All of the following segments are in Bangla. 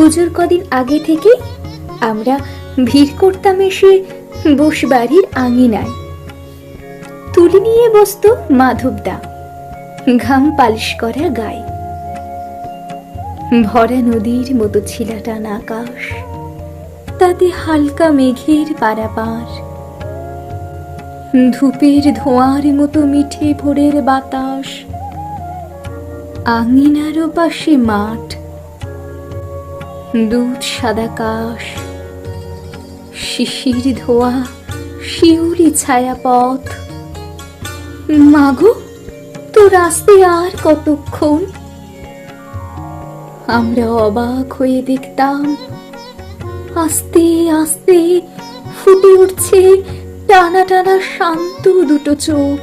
পুজোর কদিন আগে থেকে আমরা ভিড় করতাম এসে বসবাড়ির আঙিনায়। তুলি নিয়ে বসত মাধবদা, ঘাম পালিশ করা গায়ে। ভরা নদীর মতো ছিলাটান আকাশ, তাতে হালকা মেঘের পারাপার। ধূপের ধোঁয়ার মতো মিঠে ভোরের বাতাস আঙিনারও পাশে মাঠ দুধ সাদা কাশ, শিশির ধোয়া শিউলি ছায়া পথ মাগো তো রাস্তে আর কতক্ষণ? আমরা অবাক হয়ে দেখতাম, আস্তে আস্তে ফুটে উঠছে টানা টানা শান্ত দুটো চোখ।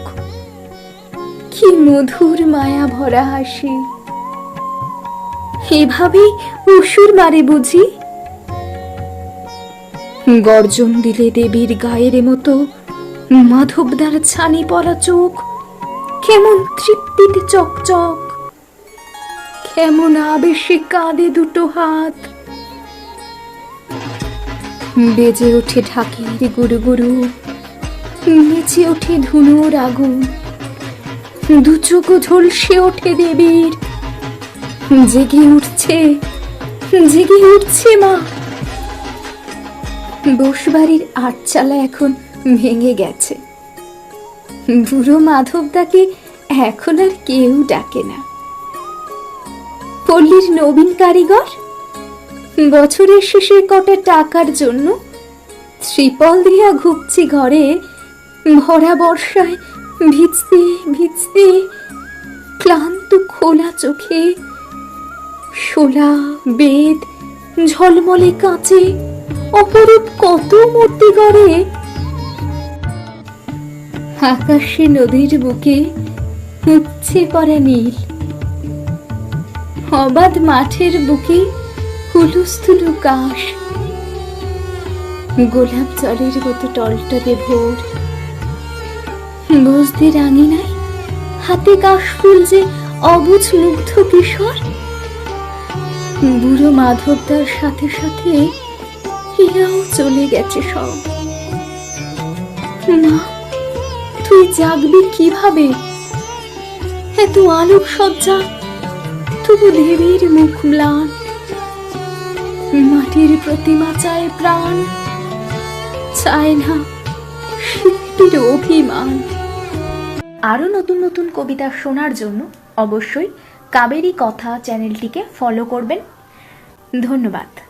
কি মধুর মায়া ভরা হাসি। এভাবেই অসুর মারে বুঝি। গর্জন দিলে দেবীর গায়ের মতো মাধবদার ছানি পড়া চোখ, কেমন তৃপ্তিতে চকচক, কেমন আবেশে কাঁদে দুটো হাত। বেজে ওঠে ঢাকির গুরু গুরু নেচে ওঠে ধুনোর আগুন, দু চোখ ঝলসে ওঠে দেবীর জেগে উঠছে জেগে উঠছে মা। বসবাড়ির আটচালা এখন ভেঙে গেছে। বুড়ো মাধবদাকে এখন আর কেউ ডাকে না। পল্লীর নবীন কারিগর, বছরের শেষে কটা টাকার জন্য ত্রিপল দিয়া ঘুপছি ঘরে ভরা বর্ষায় ভিজতে ভিজতে ক্লান্ত খোলা চোখে শোলা বেদ ঝলমলে কাঁচে, অপরূপ কত মূর্তি গড়ে। আকাশে নদীর বুকে উচ্ছে পড়া নীল। অবাধ মাঠের বুকে হুলুস্থুলু কাশ গোলাপ জলের মতো টলটলে ভোর। বসদের আঙিনায় হাতে কাশ ফুল যে অবুঝ মুগ্ধ কিশোর। বুড়ো মাধবদার সাথে সাথে এরাও চলে গেছে সব। না, তুই জাগবি কীভাবে? এত আলোক সজ্জা তবু দেবীর মুখ ম্লান। মাটির প্রতিমা চায় প্রাণ, চায় না শিল্পীর অভিমান। আরও নতুন নতুন কবিতা শোনার জন্য অবশ্যই কাবেরী কথা চ্যানেলটিকে ফলো করবেন। ধন্যবাদ।